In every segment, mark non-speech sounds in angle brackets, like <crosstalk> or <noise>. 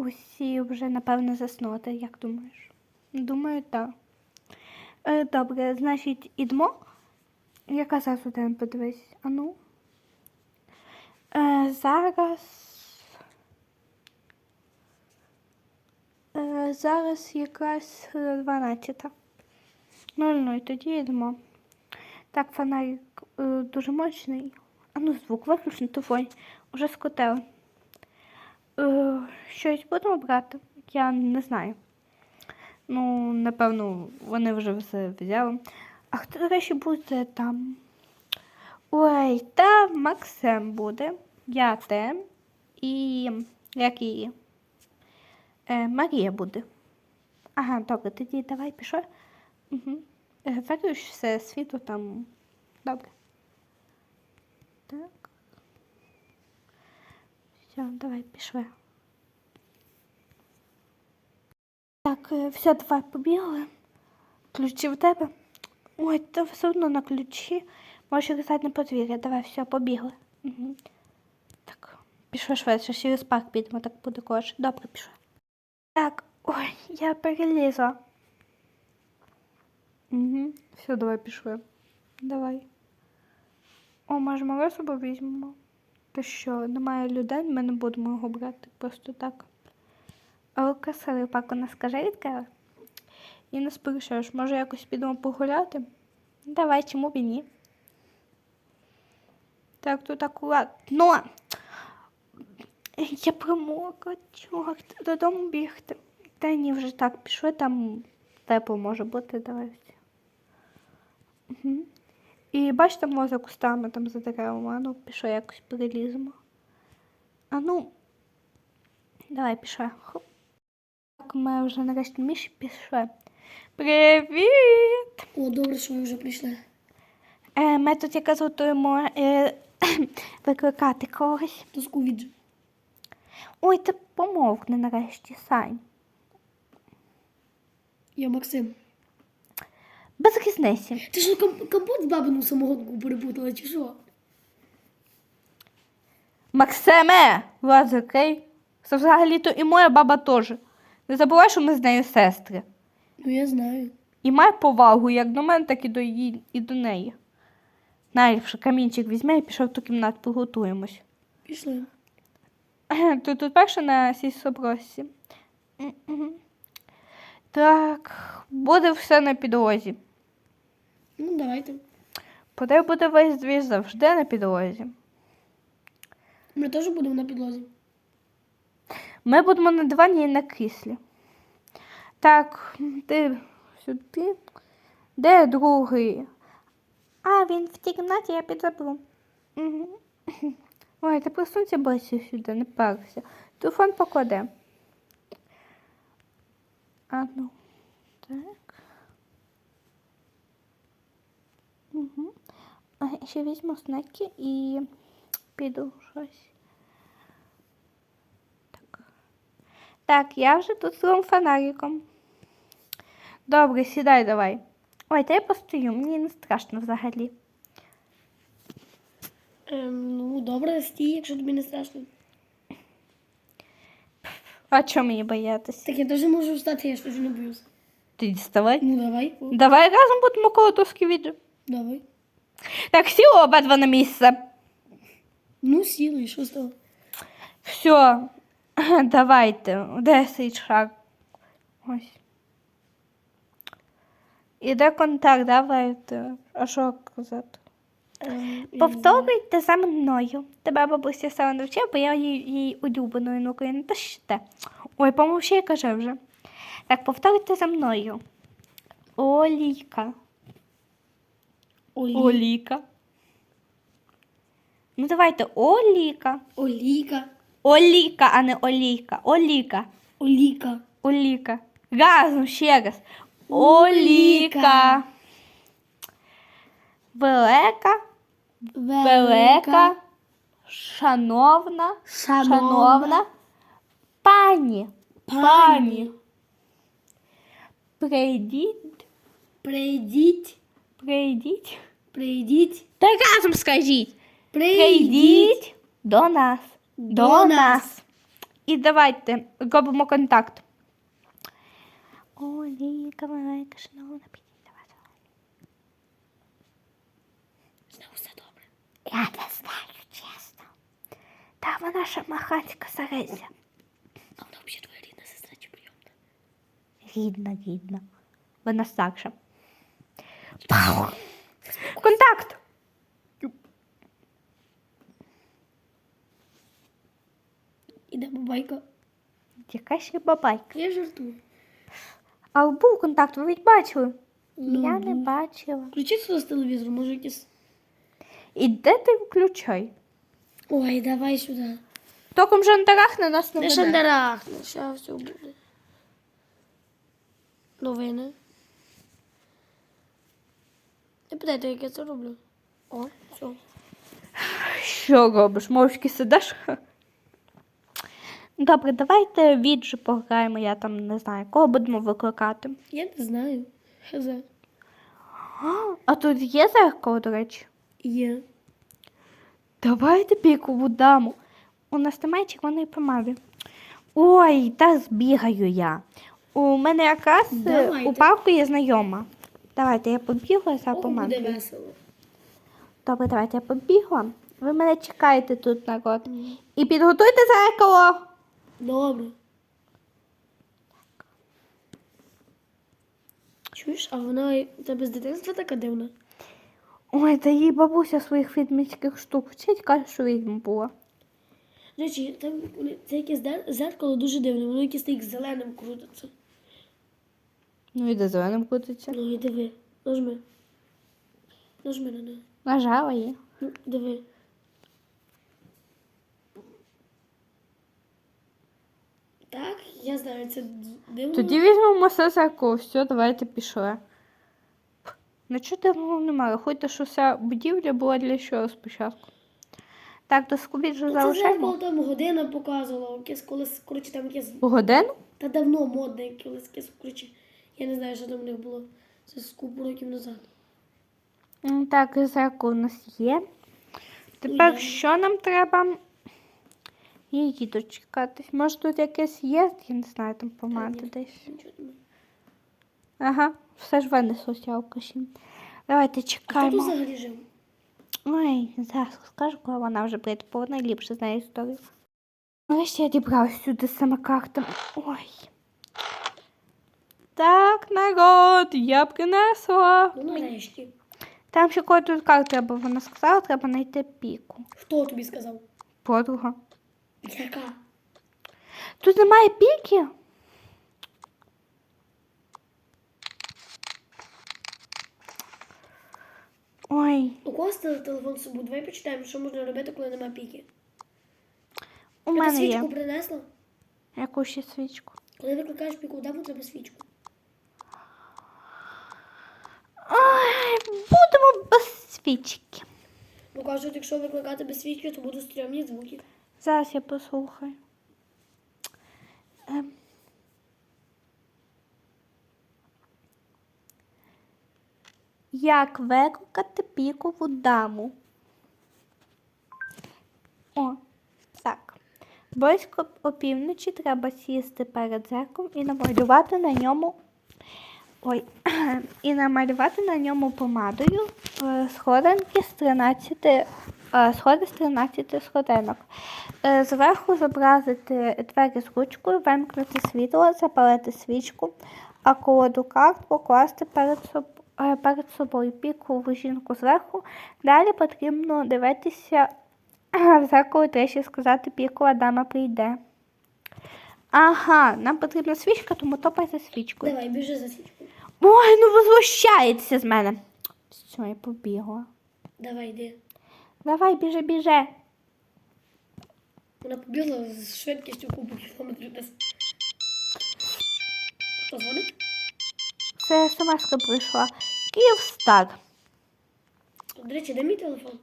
усі вже, напевно, заснути, як думаєш? Думаю, так. Е, добре, значить, ідемо. Яка зараз один подивись? А ну. Е, зараз. Е, зараз якраз е, 12. Ну, ну, і тоді йдемо. Так, фонарик е, дуже мощний. А ну, звук виключно телефон. Уже скотили. Е, щось будемо брати? Я не знаю. Ну, напевно, вони вже все взяли. А хто, до речі, буде там? Ой, там Максим буде. Я Тем і як її? Е, Марія буде. Ага, добре, тоді давай пішов. Угу. Виріш все світло там. Добре. Так. Все, давай пішли. Так, е, все, давай побігли. Ключі в тебе. Ой, та все одно на ключі. Можеш казати на подвір'я. Давай, все, побігли. Угу. Так, пішли швидше, через парк підемо, так буде коротше. Добре, пішли. Так, ой, я перелізла. Угу. Все, давай пішли. Давай. О, може, ми з візьмемо? То що, немає людей, ми не будемо його брати просто так. Але красивий пак у нас каже відкрила. І не сперечаєш, може якось підемо погуляти? Давай, чому б і ні? Так, тут акуратно. Я промокла, чорт, додому бігти. Та ні, вже так, пішли, там тепло може бути, давай. Угу. І бачите, може кустами там за деревами, а ну пішли якось переліземо. А ну, давай пішли. Хоп. Так, ми вже нарешті Міші пішли. Привіт! О, добре, що ви вже прийшли. Е, ми тут якраз готуємо е, <coughs> викликати когось. Тоску віджи. Ой, ти помовкни нарешті, Сань. Я Максим. Без різниці. Ти що ком- компот з бабину самогонку перепутала, чи що? Максиме! Ладно, окей? Це взагалі-то і моя баба теж. Не забувай, що ми з нею сестри. Ну я знаю. І май повагу як до мене, так і до її, і до неї. Найліпше камінчик візьме і пішов в ту кімнату, поготуємось. Пішли. <clears throat> Ти тут перше на цій собросі. Мгм. Так, буде все на підлозі. Ну, давайте. Подай буде весь двір завжди на підлозі. Ми теж будемо на підлозі. Ми будемо на дивані і на кріслі. Так, ти сюди. Де другий? А, він в тій кімнаті, я підзаберу. Угу. <laughs> Ой, ти просунься ближче сюди, не парся. Телефон покладе. А ну. Так. Угу. Ще візьму снеки і піду щось. Так. Так, я вже тут своїм фонариком. Добре, сідай давай. Ой, та я постою, мені не страшно взагалі. Ем, ну, добре, стій, якщо тобі не страшно. А чого мені боятися? Так я теж можу встати, я теж не боюсь. Ти діставай. Ну, давай. Давай разом будемо коло доски відео. Давай. Так, сіли обидва на місце. Ну, сіли, і що того? Все, <laughs> давайте. Де цей шаг? Ось. Іде контакт, давайте. А що казати? Я Повторюйте за мною. Тебе бабуся саме навчила, бо я її, її улюбленою нукою не тащите. Ой, помовчи, я каже вже. Так, повторюйте за мною. Олійка. Олі... Оліка. Ну давайте, Оліка. Оліка. Оліка, а не олійка. Оліка. Оліка. Оліка. Разом ще раз. Оліка. Велика, велика, шановна, Шановна. шановна пані. Пані. Прийдіть, Прийдіть. прийдіть. Прийдіть. Так разом скажіть. Прийдіть. До нас. До, До нас. нас. І давайте робимо контакт. Оліка, маленька, шановна, підійди, давай. давай. З нею все добре. Я не знаю, чесно. Та вона шамаханська Сарися. А вона взагалі твоя рідна сестра чи прийомна? Рідна, рідна. Вона старша. Контакт! Іде бабайка. Яка ще бабайка. Я жартую. А був контакт, ви ведь бачили? Ну, Я не був. бачила. Включи сюди з телевізору, може якийсь. І де ти включай? Ой, давай сюди. Током жандарах на нас не Не веде. шандарахне, зараз все буде. Новини. Не питайте, як я це роблю. О, все. Що робиш? Мовчки сидиш? Добре, давайте віджи пограємо, я там не знаю, кого будемо викликати. Я не знаю. Хз. А тут є зеркало, до речі. Є. Давайте пікову даму. У нас немає червоної помади. Ой, та збігаю я. У мене якраз е, Давайте. у парку є знайома. Давайте я побігла за О, буде весело. Добре, давайте я побігла. Ви мене чекаєте тут, народ. І підготуйте зеркало. Добре. Чуєш, а вона у тебе з дитинства така дивна? Ой, та їй бабуся своїх відміських штук вчить, каже, що відьма була. До речі, там це якесь зеркало дуже дивне, воно якесь так зеленим крутиться. Ну і де зеленим крутиться. Ну і диви, нажми. Нажми на неї. Нажала її. Ну, диви. Так, я знаю, це дивно. Тоді візьмемо все зеркало. Все, давайте пішли. Ну Нічого дивного немає. Рахуйте, що вся будівля була для чого спочатку. Так, до скубі вже Ну, Це залишаємо. зеркало там година показувала, якесь колись, коротше, там якесь, Годину? та давно модне, якесь, якесь, коротше, я не знаю, що там у них було. Це з купу років назад. Так, зеркало у нас є. Тепер Уя. що нам треба? Її дочекатись. Може тут якесь є, я не знаю, там помада десь. Ага, все ж винеслося алкаші. Давайте А хто тут чекаємо. взагалі жив? Ой, зараз скажу, коли вона вже прийде, бо вона ліпше знає історію. Нарешті я дібралась сюди з саме картами. Ой. Так, народ, я принесла. Ну, нарешті. Там ще кого тут карт треба, вона сказала, треба знайти піку. Хто тобі сказав? Подруга. Яка? Тут немає піки? Ой, У кого став телефон з собою? Давай почитаємо, що можна робити, коли немає піки. у мене свічку є. принесла? Яку ще свічку? Коли викликаєш піку даму, треба свічку. Ой, будемо без свічки. Ну кажуть, якщо викликати без свічки, то будуть стрьомні звуки. Зараз я послухаю. Ем. Як викликати пікову даму? О, так. Близько опівночі треба сісти перед зеркалом і намалювати на ньому. Ой, <clears throat> і намалювати на ньому помадою е, сходинки з 13, е, сходи з 13 сходинок. Е, Зверху зобразити двері з ручкою, вимкнути світло, запалити свічку, а колоду карт покласти перед, соб... е, перед собою пікову жінку зверху. Далі потрібно дивитися <clears throat> в зеркало тричі сказати пікова дама прийде. Ага, нам потрібна свічка, тому топайте свічкою. Давай, біжи за свічкою. Ой, ну возмущається з мене. Все, я побігла. Давай, йди. Давай, біже, біже. Вона побігла з швидкістю кубу кілометрів десь. Хто дзвонить? Це смс прийшла. Київстар. До речі, де мій телефон?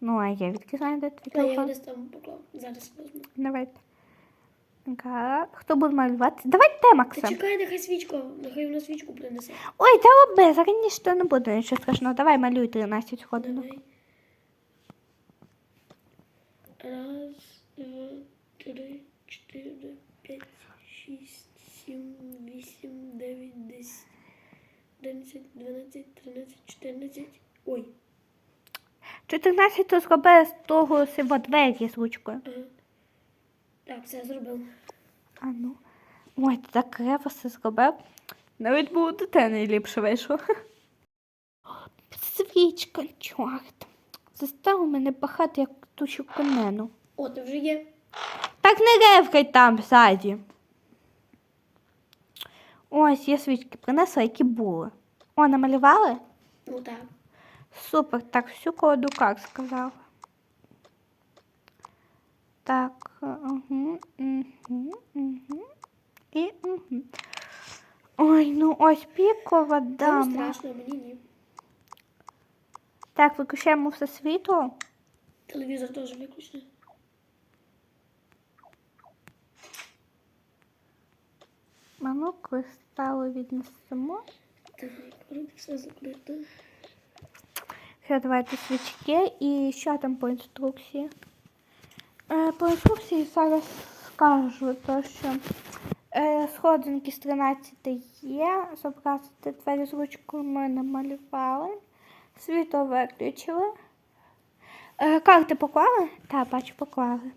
Ну, а я відки знаю, де твій Та я його телефон. десь там поклав. Зараз візьму. Давайте. Га- Хто буде малювати? Давайте, Та Максим. чекай, нехай свічку, нехай вона свічку принесе. Ой, та роби, зараз ніщо не буде, нічого страшного. Давай малюй 13 годин. Давай. Раз, два, три, чотири, п'ять, шість, сім, вісім, дев'ять, десять, одинадцять, дванадцять, тринадцять, чотирнадцять. Ой. 14 то зроби з того сива двері з ручкою. Ага. Так, все зробив. А ну. Ой, ти так криво все зробив. Навіть було дитини ліпше вийшло. Свічка, чорт. Заставив мене пахати, як тучу конену. О, ти вже є. Так не ревкай там ззаді. Ось, я свічки принесла, які були. О, намалювали? Ну так. Супер, так, всю колоду как сказав. Так, угу, угу, угу. І угу. Ой, ну ось пікова Там дама. страшно, мені ні. Так, виключаємо все світло. Телевізор теж виключений. А ну, кристали віднесемо. Так, все закрито. Ще давайте свічки і що там по інструкції? Е, по інструкції зараз скажу, то що е, сходинки з 13 є, зобразити двері з ручкою ми намалювали, світло виключили. Е, карти поклали? Так, бачу, поклали.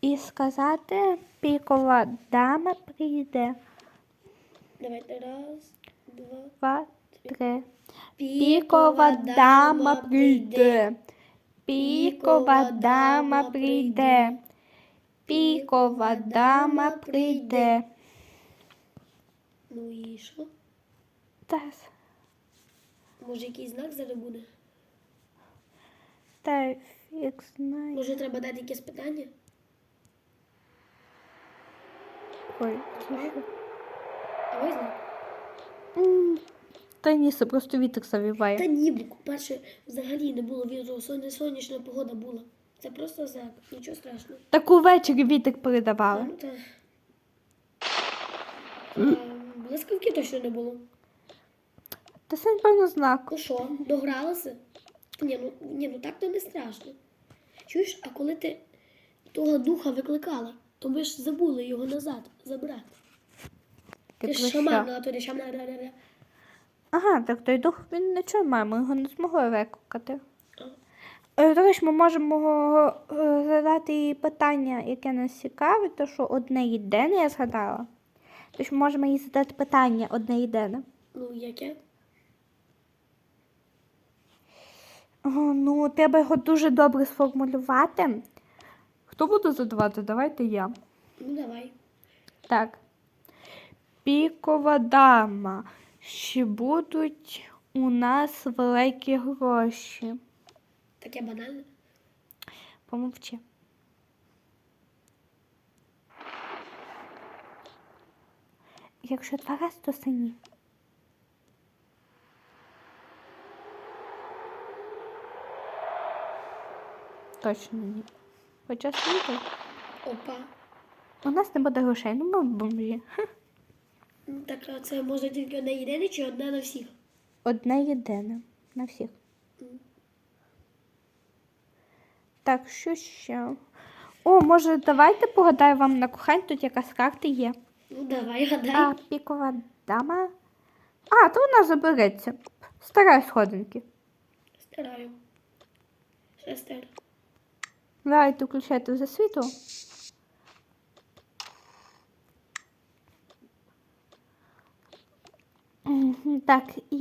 І сказати, пікова дама прийде. Давайте раз, два. Два, три. Пікова дама прийде. Пікова дама прийде. Пікова дама прийде. Ну і що? Тас. Може якийсь знак зараз буде? Та фіг знає. Може треба дати якесь питання? Ой, тихо. А ось знак. Та ні, це просто вітер Та завіває. ні, бо, перше, взагалі не було вітру, сон- сонячна погода була. Це просто знак, нічого страшного. Так увечері вітер передавали. ну та. Ем, Блискавки точно не було. Та це, напевно, знак. Ну що, догралася? Ні, ну, ні, ну так то не страшно. Чуєш, а коли ти того духа викликала, то ми ж забули його назад забрати. Ти ж що? шаман на турі шаман. Ага, так той дух він нічого має, ми його не змогли викликати. Е, До речі, ми можемо е, задати їй питання, яке нас цікавить, то що одне єдине я згадала. Тож ми можемо їй задати питання одне єдине. Ну, яке? О, ну, треба його дуже добре сформулювати. Хто буде задавати? Давайте я. Ну, давай. Так. Пікова дама. Чи будуть у нас великі гроші? Таке банальне. Помовчи. Якщо два рази, то сині. Точно ні. Хоча світло. Опа. У нас не буде грошей, ну ми бомжі. Так, а це може тільки одне єдине чи одне на всіх? Одне єдине на всіх. Так, що ще? О, може, давайте погадаю вам на кохань, тут якась карта є. Ну, давай, гадай. А, пікова дама. А, то вона забереться. Старай сходинки. Стараю. Ще стар. Давайте включайте вже світло. Так, і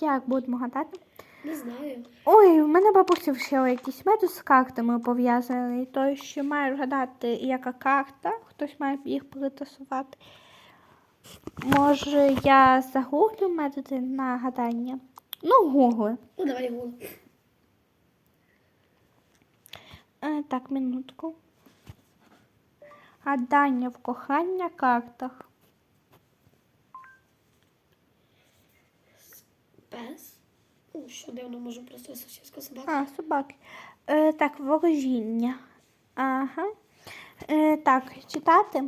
як будемо гадати? Не знаю. Ой, в мене бабуся вчила якийсь метод з картами пов'язаний. Той, що має вгадати, яка карта, хтось має їх перетасувати. Може, я загуглю методи на гадання? Ну, гугли. Ну, давай гул. Е, так, минутку. Гадання в кохання картах. Пес. Ну, що дивно, можу просто сосиска собака. А, собаки. Е, так, ворожіння. Ага. Е, так, читати.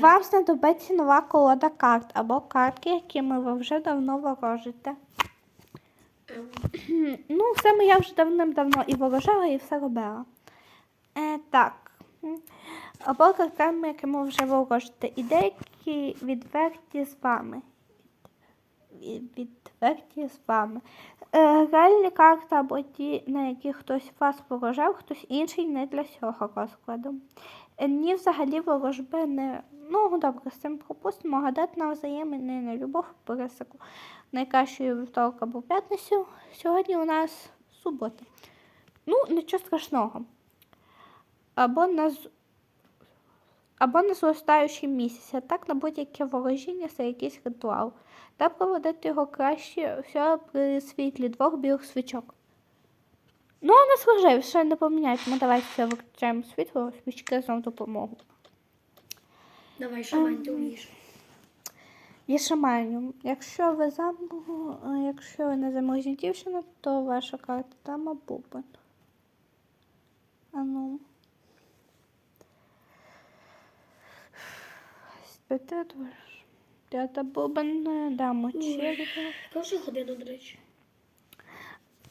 Вам знадобиться нова колода карт або картки, якими ви вже давно ворожите. Ем, <clears throat> Ну, все ми я вже давним-давно і ворожила, і все робила. Е, так. Або картами, якими вже ворожите. І деякі відверті з вами. Від- Відверті з вами. Е, реальні карти або ті, на які хтось вас ворожав, хтось інший не для цього розкладу. Е, Ні, взагалі ворожби не. Ну, добре, з цим пропустимо. Гадати на взаємини на любов пересику. Найкращою вівторок або п'ятницю. Сьогодні у нас субота. Ну, нічого страшного. Або на, з- або на зростаючий місяць, а так на будь-яке ворожіння це якийсь ритуал. Та проводити його краще все при світлі двох білих свічок. Ну, а не служив, ще не поміняємо. Давайте все виключаємо світло, свічки знову допомогу. Давай, шамань, ти вмієш. Є шаманю. Якщо ви замуж, якщо ви не замужня дівчина, то ваша карта дама бубен. А Спите дуже. П'ята бубен, е, дамо черга. Вже година, до речі?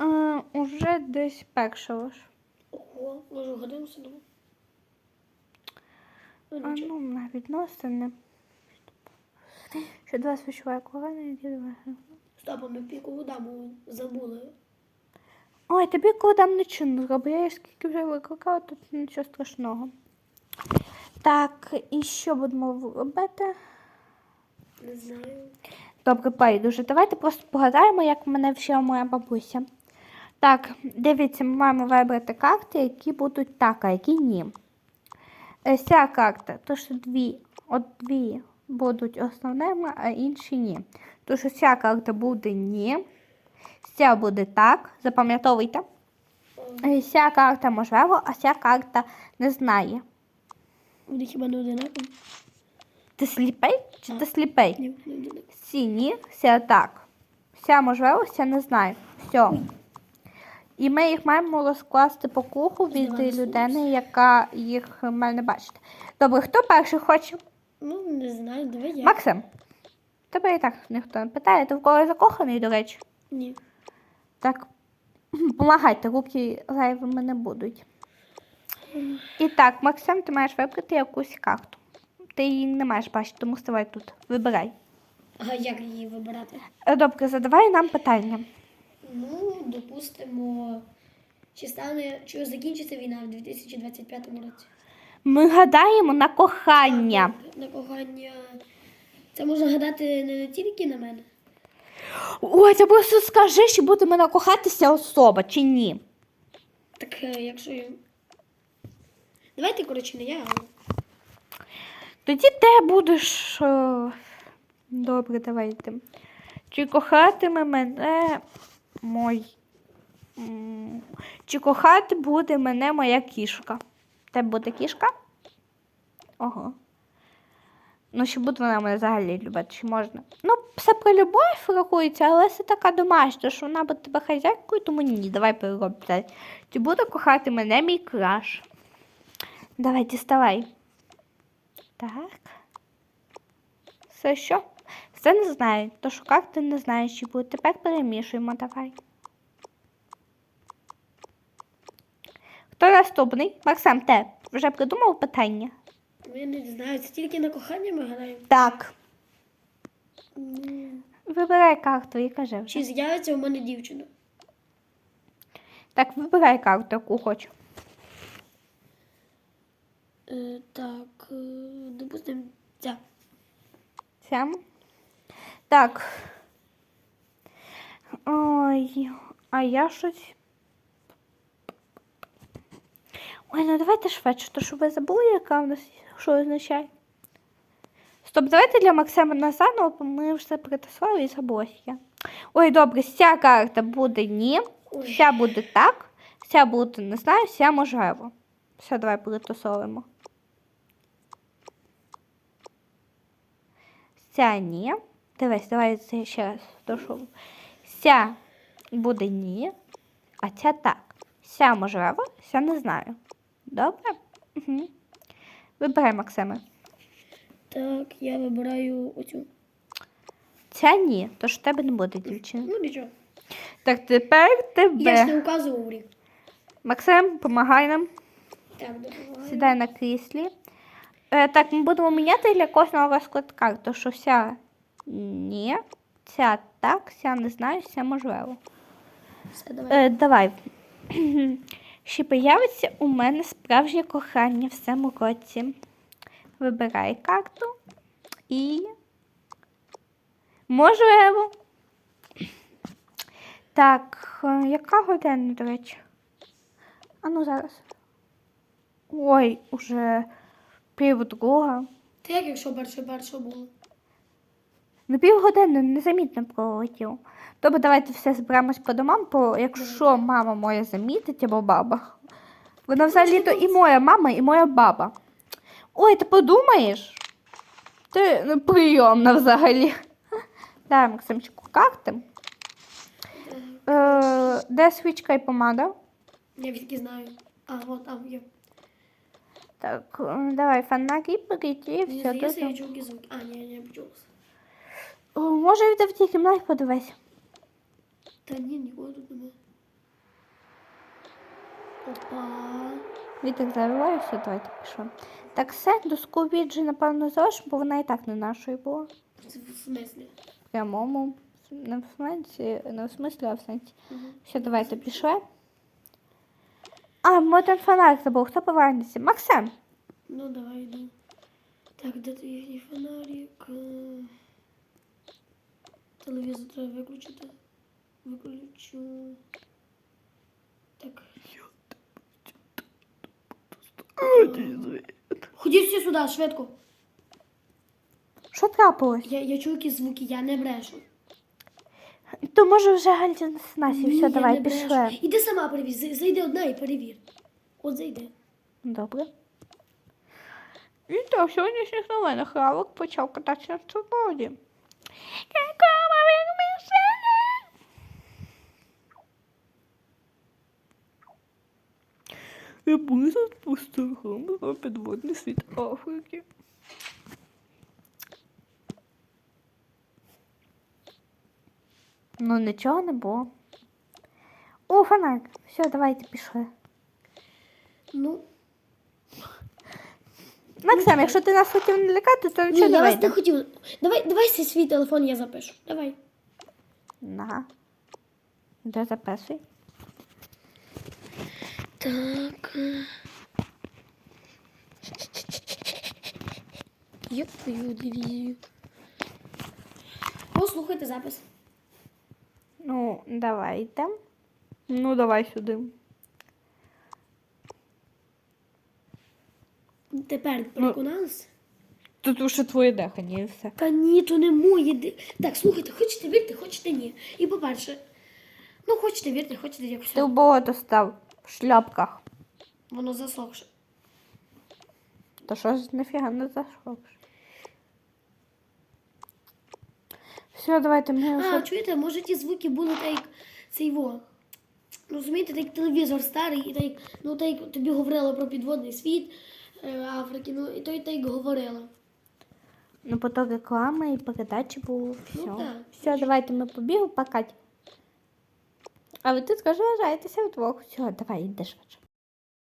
Е, Уже десь першого ж. Ого, може годину сидимо? Ну, А ну, на відносини. Що два свічова корона і дідова. Стоп, ми пікову даму забули. Ой, тобі кодам не чинно зроблю. Я її скільки вже викликала, тут нічого страшного. Так, і що будемо робити? Не знаю. Добре, байдуже. Давайте просто погадаємо, як мене вчила моя бабуся. Так, дивіться, ми маємо вибрати карти, які будуть так, а які ні. Е, Ця карта, то що дві, от дві будуть основними, а інші ні. То що ця карта буде ні, ця буде так, запам'ятовуйте. Е, Ця карта можливо, а ця карта не знає. Вони хіба не одинакові? Ти сліпий чи ти сліпий? Сі ся так. Ся можливо, ся не знаю. Все. І ми їх маємо розкласти по куху від людини, яка їх має не бачити. Добре, хто перший хоче? Ну, не знаю, давай я. Максим. Тебе і так ніхто не питає, ти в кого закоханий, до речі. Ні. Так, <clears throat> помагайте, руки зайвими не будуть. І так, Максим, ти маєш вибрати якусь карту. Ти її не маєш бачити, тому ставай тут. Вибирай. А як її вибирати? Е, Добре, задавай нам питання. Ну, допустимо, чи стане, чи закінчиться війна в 2025 році? Ми гадаємо на кохання. На кохання. Це можна гадати не тільки на мене. Ой, ти просто скажи, чи буде мене кохатися особа, чи ні. Так е, якщо. Давайте, коротше, не я, Тоді ти будеш. е, Добре, давайте. Чи кохатиме мене мой. Чи кохати буде мене моя кішка? Тебе буде кішка? Ого. Ну, чи буде вона мене взагалі любити, чи можна? Ну, все про любов рахується, але це така домашня, що вона буде тебе хазяйкою, тому ні, давай переробляй. Чи буде кохати мене мій краш? Давай, діставай. Так. Все що? Все не знаю. То що карти не знаєш, чи буде. Тепер перемішуємо, давай. Хто наступний? Максим, ти вже придумав питання? я не знаю, це тільки на кохання ми гадаємо. Так. М, Вибирай карту і кажи вже. Чи з'явиться у мене дівчина? Так, вибирай карту, яку хочу. Е, так, е, допустимо, ця. Ця. Так. Ой, а я щось. Ой, ну давайте швидше, то що ви забули, яка в нас що означає? Стоп, давайте для Максима на заново, бо ми вже притасували і забулося. Ой, добре, ця карта буде ні, ця буде так, ця буде не знаю, ця можливо. Все, давай притасовуємо. Ця ні. Дивись, давай це ще раз дошу. Ця буде ні, а ця так. Ця можливо, ця не знаю. Добре? Угу. Вибирай, Максиме. Так, я вибираю оцю. Ця ні, тож в тебе не буде дівчини. Ну нічого. Так, тепер тебе. Я ж не указував рік. Максим, помагай нам. Так, допомагаю. Сідай на кріслі. Е, так, ми будемо міняти для кожного розклад карт, що вся ні, ця так, ця не знаю, ця можливо. Все, давай. Е, давай. <clears throat> Чи появиться у мене справжнє кохання в цьому році? Вибирай карту і. Можливо. Так, яка година, до речі? А ну зараз. Ой, уже пів друга. Ти як якщо перше перше було? Ну, півгодини незамітно пролетіло. Тобто давайте все зберемось по домам, бо якщо мама моя замітить або баба. Вона взагалі-то і моя мама, і моя баба. Ой, ти подумаєш? Ти ну, прийомна взагалі. <laughs> Дай Максимчику карти. Е, де свічка і помада? Я відки знаю. А, от там є. Так, давай фонарі беріть і все. здається, я чув звук. А, ні, не почулося. О, Може в тій кімнаті подивись. Та ні, нікого тут немає. Опа. Вітер завиваєшся, давайте пішли. Так, все, доску віджі, напевно, залиш, бо вона і так не нашою була. Це в смислі? Прямому, не в сенсі, не в смислі, а в сенсі. Мгм. Все, давайте пішли. А, ми ten фонарик забув, хто повернеться? Максим! Ну, давай йду. Так, де ти їхній фонарик? Е, Телевізор треба виключити. Виключу. Так. Ходіть всі сюди, швидко. Що трапилось? Я, я чую якісь звуки, я не брешу. То може вже Ні, все, я давай, не брешу. пішли. Іди сама перевір. Зай- Зайди одна і перевір. От зайди. Добре. І так, в сьогоднішніх новинах равок почав кататися на свободі. Какого він мішає? Я близько спостерігав за підводний світ Африки. Ну, нічого не було. О, фонарик. Все, давайте пішли. Ну, Максим, якщо ти нас хотів не лякати, то ні, нічого я не вас вийде. не хотів. Давай, давай свій свій телефон я запишу. Давай. На. Де записуй? Так. Я твою дивізію. Послухайте запис. Ну, давайте. Ну, давай сюди. Тепер переконалися? Тут уже твоє дихання і все. Та ні, то не моє. ди- Так, слухайте, хочете вірте, хочете ні. І по-перше, ну хочете вірте, хочете якось. Ти в болото став в шляпках. Воно засохше. То що ж нафіга не зашовш? Все, давайте ми А, вже... чуєте, може ті звуки були так як цей во. Розумієте, так як телевізор старий, і так, як- ну так як тобі говорило про підводний світ е, Африки, ну і то і так як говорило. Ну, потім реклама і передачі було. Все. Ну, так. Все, давайте ми побігли пакать. А ви тут скажу, вважаєтеся вдвох. Все, давай, йди швидше.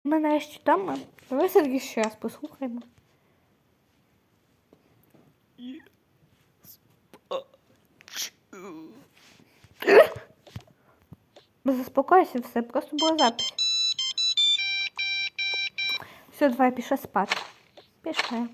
Ми нарешті вдома. Давай все-таки ще раз послухаємо. Заспокойся, все, просто була запись. Все, давай, пішла спати. Пішли.